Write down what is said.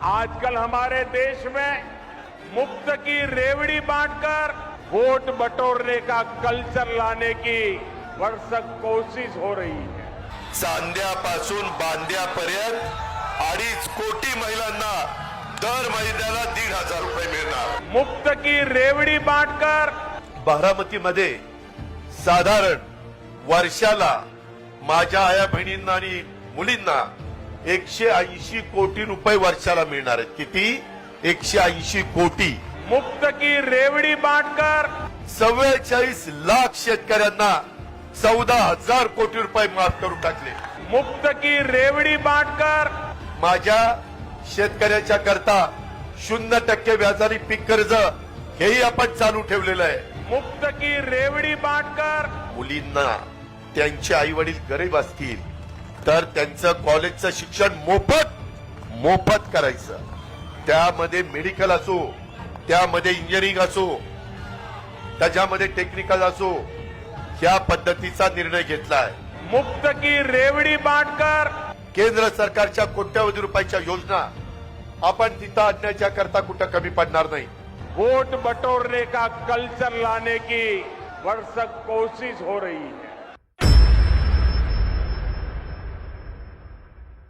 आजकल हमारे देश में मुफ्त की रेवड़ी बांटकर वोट बटोरने का कल्चर लाने की भरसक कोशिश हो रही है। चांद्यापासून बांद्यापर्यंत अडीच कोटी महिलांना दर महिन्याला दीड हजार रुपये मिळणार मुफ्त की रेवड़ी बांटकर बारामतीमध्ये साधारण वर्षाला माझ्या आया बहिणींना आणि मुलींना एकशे ऐंशी कोटी रुपये वर्षाला मिळणार आहेत. किती? एकशे ऐंशी कोटी. मुफ्त की रेवड़ी बांटकर. चव्वेचाळीस लाख शेतकऱ्यांना चौदा हजार कोटी रुपये माफ करून टाकले. मुफ्त की रेवड़ी बांटकर. माझ्या शेतकऱ्याच्या करता शून्य टक्के व्याजारी पीक कर्ज हेही आपण चालू ठेवलेलं आहे. मुफ्त की रेवड़ी बांटकर. मुलींना त्यांचे आई वडील गरीब असतील तर त्यांचं कॉलेजचं शिक्षण मोफत मोफत करायचं. त्यामध्ये मेडिकल असो त्यामध्ये इंजिनिअरिंग असो त्याच्यामध्ये टेक्निकल असो या पद्धतीचा निर्णय घेतला आहे मुफ्त की रेवड़ी बांटकर केंद्र सरकारच्या कोट्यवधी रुपयाच्या योजना. आपण तिथं आणण्याच्या करता कुठं कमी पडणार नाही. वोट बटोरने का कल्चर लाने की भरसक कोशिश हो रही है.